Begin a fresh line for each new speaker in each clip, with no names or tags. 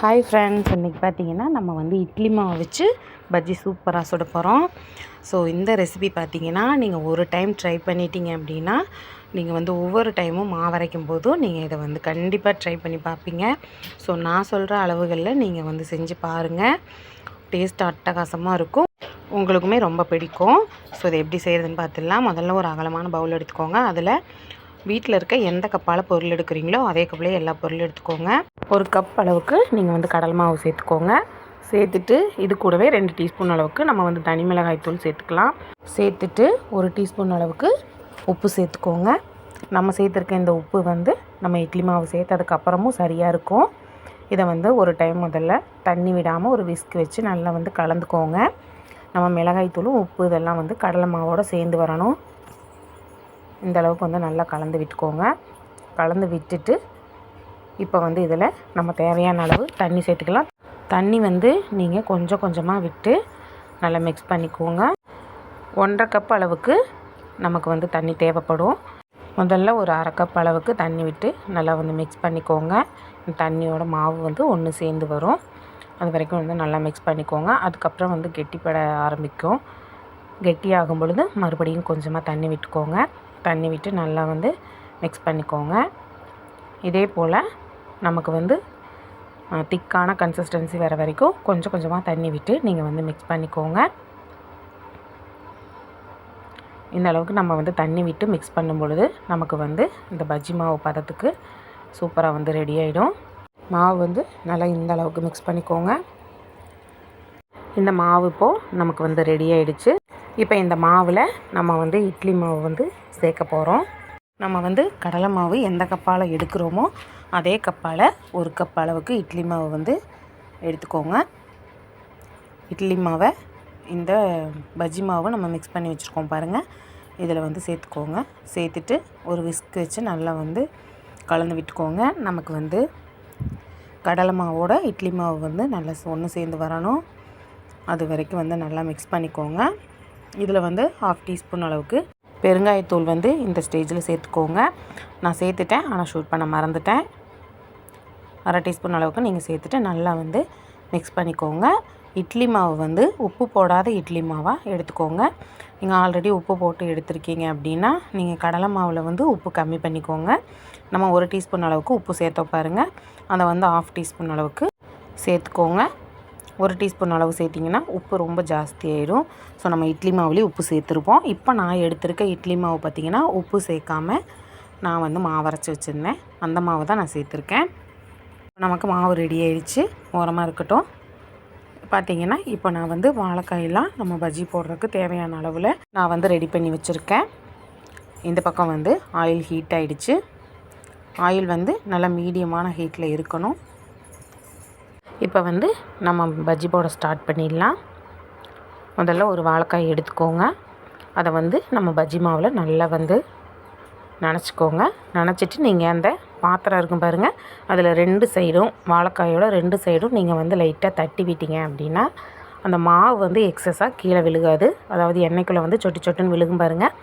Hi friends இன்றைக்கி பார்த்தீங்கன்னா நம்ம வந்து இட்லி மாவு வச்சு பஜ்ஜி சூப்பராக சுட போகிறோம் ஸோ இந்த ரெசிபி பார்த்தீங்கன்னா நீங்கள் ஒரு டைம் ட்ரை பண்ணிட்டீங்க அப்படின்னா நீங்கள் வந்து ஒவ்வொரு டைமும் மாவு அரைக்கும் போதும் நீங்கள் இதை வந்து கண்டிப்பாக ட்ரை பண்ணி பார்ப்பீங்க. ஸோ நான் சொல்கிற அளவுகளில் நீங்கள் வந்து செஞ்சு பாருங்கள் டேஸ்ட் அட்டகாசமாக இருக்கும். உங்களுக்குமே ரொம்ப பிடிக்கும். ஸோ இதை எப்படி செய்கிறதுன்னு பார்த்துடலாம் முதல்ல ஒரு அகலமான பவுல் எடுத்துக்கோங்க. அதில் வீட்டில் இருக்க எந்த கப்பால் பொருள் எடுக்கிறீங்களோ அதே கப்பிலே எல்லா பொருளும் எடுத்துக்கோங்க. ஒரு கப் அளவுக்கு நீங்கள் வந்து கடலை மாவு சேர்த்துக்கோங்க. சேர்த்துட்டு இது கூடவே ரெண்டு டீஸ்பூன் அளவுக்கு நம்ம வந்து தனி மிளகாய் தூள் சேர்த்துக்கலாம். சேர்த்துட்டு ஒரு டீஸ்பூன் அளவுக்கு உப்பு சேர்த்துக்கோங்க. நம்ம சேர்த்துருக்க இந்த உப்பு வந்து நம்ம இட்லி மாவு சேர்த்ததுக்கப்புறமும் சரியாக இருக்கும். இதை வந்து ஒரு டைம் முதல்ல தண்ணி விடாமல் ஒரு விஸ்க் வச்சு நல்லா வந்து கலந்துக்கோங்க. நம்ம மிளகாய் தூளும் உப்பு இதெல்லாம் வந்து கடலை மாவோடு சேர்ந்து வரணும். இந்த அளவுக்கு வந்து நல்லா கலந்து விட்டுக்கோங்க. கலந்து விட்டுட்டு இப்போ வந்து இதில் நம்ம தேவையான அளவு தண்ணி சேர்த்துக்கலாம். தண்ணி வந்து நீங்கள் கொஞ்சம் கொஞ்சமாக விட்டு நல்லா மிக்ஸ் பண்ணிக்கோங்க. ஒன்றரை கப் அளவுக்கு நமக்கு வந்து தண்ணி தேவைப்படும். முதல்ல ஒரு அரை கப் அளவுக்கு தண்ணி விட்டு நல்லா வந்து மிக்ஸ் பண்ணிக்கோங்க. தண்ணியோட மாவு வந்து ஒன்று சேர்ந்து வரும். அது வரைக்கும் வந்து நல்லா மிக்ஸ் பண்ணிக்கோங்க. அதுக்கப்புறம் வந்து கெட்டிப்பட ஆரம்பிக்கும். கெட்டியாகும் பொழுது மறுபடியும் கொஞ்சமாக தண்ணி விட்டுக்கோங்க. தண்ணி விட்டு நல்லா வந்து மிக்ஸ் பண்ணிக்கோங்க. இதே போல் நமக்கு வந்து திக்கான கன்சிஸ்டன்சி வர வரைக்கும் கொஞ்சம் கொஞ்சமாக தண்ணி விட்டு நீங்கள் வந்து மிக்ஸ் பண்ணிக்கோங்க. இந்த அளவுக்கு நம்ம வந்து தண்ணி விட்டு மிக்ஸ் பண்ணும் பொழுது நமக்கு வந்து இந்த பஜ்ஜி மாவு பதத்துக்கு சூப்பராக வந்து ரெடி ஆகிடும் மாவு வந்து நல்லா இந்த அளவுக்கு மிக்ஸ் பண்ணிக்கோங்க. இந்த மாவு இப்போது நமக்கு வந்து ரெடி ஆகிடுச்சு இப்போ இந்த மாவில் நம்ம வந்து இட்லி மாவு வந்து சேர்க்க போகிறோம் நம்ம வந்து கடலை மாவு எந்த கப்பால் எடுக்கிறோமோ அதே கப்பால் ஒரு கப் அளவுக்கு இட்லி மாவு வந்து எடுத்துக்கோங்க. இட்லி மாவை இந்த பஜ்ஜி மாவை நம்ம மிக்ஸ் பண்ணி வச்சுருக்கோம் பாருங்கள் இதில் வந்து சேர்த்துக்கோங்க. சேர்த்துட்டு ஒரு விஸ்க் வச்சு நல்லா வந்து கலந்து விட்டுக்கோங்க. நமக்கு வந்து கடலை மாவோட இட்லி மாவு வந்து நல்லா ஒன்று சேர்ந்து வரணும். அது வரைக்கும் வந்து நல்லா மிக்ஸ் பண்ணிக்கோங்க. இதில் வந்து ஹாஃப் டீஸ்பூன் அளவுக்கு பெருங்காயத்தூள் வந்து இந்த ஸ்டேஜில் சேர்த்துக்கோங்க. நான் சேர்த்துட்டேன் ஆனால் ஷூட் பண்ண மறந்துட்டேன். அரை டீஸ்பூன் அளவுக்கு நீங்கள் சேர்த்துட்டு நல்லா வந்து மிக்ஸ் பண்ணிக்கோங்க. இட்லி மாவு வந்து உப்பு போடாத இட்லி மாவாக எடுத்துக்கோங்க. நீங்கள் ஆல்ரெடி உப்பு போட்டு எடுத்திருக்கீங்க அப்படின்னா நீங்கள் கடலை மாவில் வந்து உப்பு கம்மி பண்ணிக்கோங்க. நம்ம ஒரு டீஸ்பூன் அளவுக்கு உப்பு சேர்த்தோம் பாருங்கள் அதை வந்து ஆஃப் டீஸ்பூன் அளவுக்கு சேர்த்துக்கோங்க. ஒரு டீஸ்பூன் அளவு சேர்த்திங்கன்னா உப்பு ரொம்ப ஜாஸ்தி ஆயிடும். ஸோ நம்ம இட்லி மாவுலேயே உப்பு சேர்த்துருப்போம். இப்போ நான் எடுத்திருக்க இட்லி மாவு பார்த்திங்கன்னா உப்பு சேர்க்காம நான் வந்து மாவு அரைச்சி வச்சுருந்தேன். அந்த மாவு தான் நான் சேர்த்துருக்கேன். நமக்கு மாவு ரெடி ஆயிடுச்சு. ஓரமாக இருக்கட்டும். பார்த்திங்கன்னா இப்போ நான் வந்து வாழைக்காயெல்லாம் நம்ம பஜ்ஜி போடுறதுக்கு தேவையான அளவில் நான் வந்து ரெடி பண்ணி வச்சுருக்கேன். இந்த பக்கம் வந்து ஆயில் ஹீட் ஆகிடுச்சு ஆயில் வந்து நல்லா மீடியமான ஹீட்டில் இருக்கணும். இப்போ வந்து நம்ம பஜ்ஜி போட ஸ்டார்ட் பண்ணிடலாம். முதல்ல ஒரு வாழைக்காய் எடுத்துக்கோங்க. அதை வந்து நம்ம பஜ்ஜி மாவில் நல்லா வந்து நினச்சிக்கோங்க. நினச்சிட்டு நீங்கள் அந்த பாத்திரம் இருக்கும் பாருங்கள் அதில் ரெண்டு சைடும் வாழைக்காயோட ரெண்டு சைடும் நீங்கள் வந்து லைட்டாக தட்டி விட்டீங்க அப்படின்னா அந்த மாவு வந்து எக்ஸஸாக கீழே விழுகாது. அதாவது எண்ணெய்க்குள்ளே வந்து சொட்டு சொட்டுன்னு விழுகும் பாருங்கள்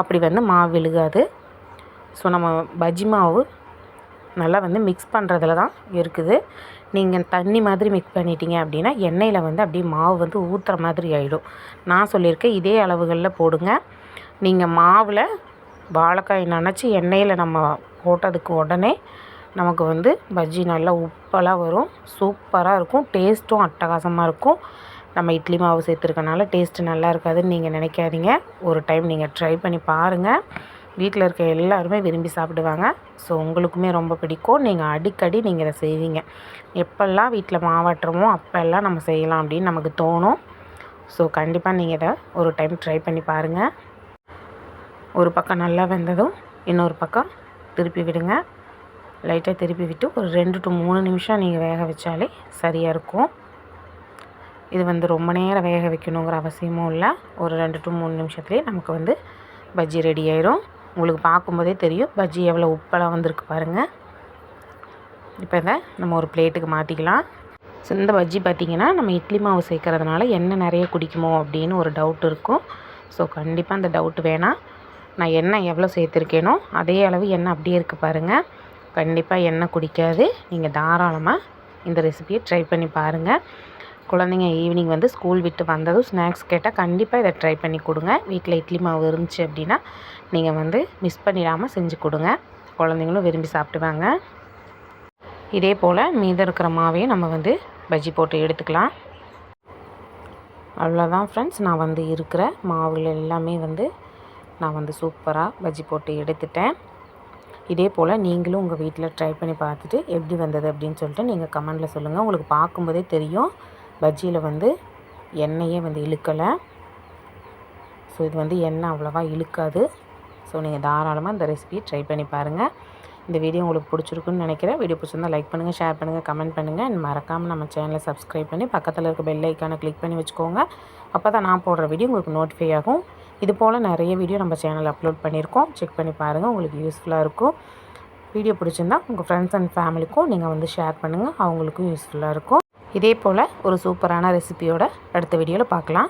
அப்படி வந்து மாவு விழுகாது. ஸோ நம்ம பஜ்ஜி மாவு நல்லா வந்து மிக்ஸ் பண்ணுறதுல தான் இருக்குது. நீங்கள் தண்ணி மாதிரி மிக்ஸ் பண்ணிட்டீங்க அப்படின்னா எண்ணெயில் வந்து அப்படியே மாவு வந்து ஊற்றுற மாதிரி ஆகிடும் நான் சொல்லியிருக்கேன் இதே அளவுகளில் போடுங்க. நீங்கள் மாவில் வாழைக்காய் நினச்சி எண்ணெயில் நம்ம போட்டதுக்கு உடனே நமக்கு வந்து பஜ்ஜி நல்லா உப்பெல்லாம் வரும். சூப்பராக இருக்கும். டேஸ்ட்டும் அட்டகாசமாக இருக்கும். நம்ம இட்லி மாவு சேர்த்துருக்கனால டேஸ்ட்டு நல்லா இருக்காதுன்னு நீங்கள் நினைக்காதீங்க. ஒரு டைம் நீங்கள் ட்ரை பண்ணி பாருங்கள் வீட்டில் இருக்க எல்லாருமே விரும்பி சாப்பிடுவாங்க. ஸோ உங்களுக்குமே ரொம்ப பிடிக்கும். நீங்கள் அடிக்கடி நீங்கள் இதை செய்வீங்க. எப்போல்லாம் வீட்டில் மாவாட்டுறமோ அப்போல்லாம் நம்ம செய்யலாம் அப்படின்னு நமக்கு தோணும். ஸோ கண்டிப்பாக நீங்கள் இதை ஒரு டைம் ட்ரை பண்ணி பாருங்கள் ஒரு பக்கம் நல்லா வெந்ததும் இன்னொரு பக்கம் திருப்பி விடுங்க. லைட்டாக திருப்பி விட்டு ஒரு ரெண்டு டு மூணு நிமிஷம் நீங்கள் வேக வச்சாலே சரியாக இருக்கும். இது வந்து ரொம்ப நேரம் வேக வைக்கணுங்கிற அவசியமும் இல்லை. ஒரு ரெண்டு டு மூணு நிமிஷத்துலேயே நமக்கு வந்து பஜ்ஜி ரெடி ஆயிரும். உங்களுக்கு பார்க்கும்போதே தெரியும். பஜ்ஜி எவ்வளோ உப்பெல்லாம் வந்திருக்கு பாருங்கள் இப்போ இதை நம்ம ஒரு பிளேட்டுக்கு மாற்றிக்கலாம் ஸோ இந்த பஜ்ஜி பார்த்திங்கன்னா நம்ம இட்லி மாவு சேர்க்கறதுனால எண்ணெய் நிறைய குடிக்குமோ அப்படின்னு ஒரு டவுட் இருக்கும். ஸோ கண்டிப்பாக அந்த டவுட் வேணாம். நான் எண்ணெய் எவ்வளோ சேர்த்துருக்கேனோ அதே அளவு எண்ணெய் அப்படியே இருக்குது பாருங்கள் கண்டிப்பாக எண்ணெய் குடிக்காது. நீங்கள் தாராளமாக இந்த ரெசிபியை ட்ரை பண்ணி பாருங்கள் குழந்தைங்க ஈவினிங் வந்து ஸ்கூல் விட்டு வந்ததும் ஸ்நாக்ஸ் கேட்டால் கண்டிப்பாக இதை ட்ரை பண்ணி கொடுங்க. வீட்டில் இட்லி மாவு இருந்துச்சு அப்படின்னா நீங்கள் வந்து மிஸ் பண்ணிடாமல் செஞ்சு கொடுங்க. குழந்தைங்களும் விரும்பி சாப்பிடுவாங்க. இதே போல் மீதம் இருக்கிற மாவையும் நம்ம வந்து பஜ்ஜி போட்டு எடுத்துக்கலாம். அவ்வளோதான் ஃப்ரெண்ட்ஸ் நான் வந்து இருக்கிற மாவுகள் எல்லாமே வந்து நான் வந்து சூப்பராக பஜ்ஜி போட்டு எடுத்துட்டேன். இதே போல் நீங்களும் உங்கள் வீட்டில் ட்ரை பண்ணி பார்த்துட்டு எப்படி வந்தது அப்படின்னு சொல்லிட்டு நீங்கள் கமெண்டில் சொல்லுங்கள் உங்களுக்கு பார்க்கும்போதே தெரியும். பஜ்ஜியில் வந்து எண்ணெயே வந்து இழுக்கலை. ஸோ இது வந்து எண்ணெய் அவ்வளோவா இழுக்காது. ஸோ நீங்கள் தாராளமாக இந்த ரெசிபியை ட்ரை பண்ணி பாருங்கள் இந்த வீடியோ உங்களுக்கு பிடிச்சிருக்குன்னு நினைக்கிறேன். வீடியோ பிடிச்சிருந்தால் லைக் பண்ணுங்கள் ஷேர் பண்ணுங்கள் கமெண்ட் பண்ணுங்கள் அண்ட் மறக்காமல் நம்ம சேனலை சப்ஸ்கிரைப் பண்ணி பக்கத்தில் இருக்க பெல் ஐக்கானை கிளிக் பண்ணி வச்சுக்கோங்க. அப்போ தான் நான் போடுற வீடியோ உங்களுக்கு நோட்டிஃபை ஆகும். இது போல் நிறைய வீடியோ நம்ம சேனலில் அப்லோட் பண்ணியிருக்கோம். செக் பண்ணி பாருங்கள் உங்களுக்கு யூஸ்ஃபுல்லாக இருக்கும். வீடியோ பிடிச்சிருந்தா உங்கள் ஃப்ரெண்ட்ஸ் அண்ட் ஃபேமிலிக்கும் நீங்கள் வந்து ஷேர் பண்ணுங்கள் அவங்களுக்கும் யூஸ்ஃபுல்லாக இருக்கும். இதே போல் ஒரு சூப்பரான ரெசிபியோட அடுத்த வீடியோவில் பார்க்கலாம்.